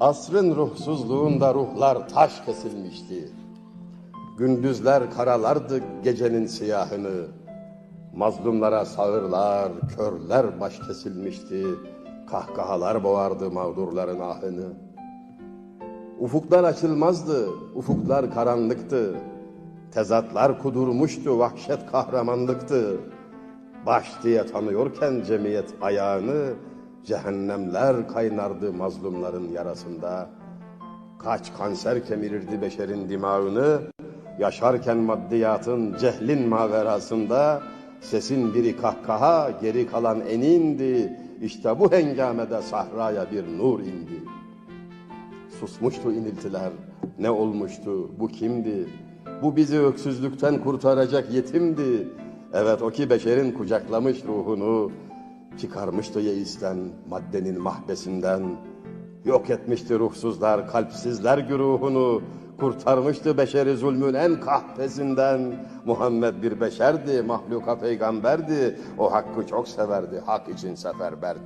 Asrın ruhsuzluğunda ruhlar taş kesilmişti. Gündüzler karalardı gecenin siyahını. Mazlumlara sağırlar, körler baş kesilmişti. Kahkahalar boğardı mağdurların ahını. Ufuklar açılmazdı, ufuklar karanlıktı. Tezatlar kudurmuştu, vahşet kahramanlıktı. Baş diye tanıyorken cemiyet ayağını, cehennemler kaynardı mazlumların yarasında. Kaç kanser kemirirdi beşerin dimağını, yaşarken maddiyatın cehlin maverasında, sesin biri kahkaha, geri kalan enindi. İşte bu hengamede sahraya bir nur indi. Susmuştu iniltiler. Ne olmuştu? Bu kimdi? Bu bizi öksüzlükten kurtaracak yetimdi. Evet o ki beşerin kucaklamış ruhunu, çıkarmıştı yeisten, maddenin mahbesinden. Yok etmişti ruhsuzlar, kalpsizler güruhunu, kurtarmıştı beşeri zulmün en kahpesinden. Muhammed bir beşerdi, mahluka peygamberdi, o hakkı çok severdi, hak için seferberdi.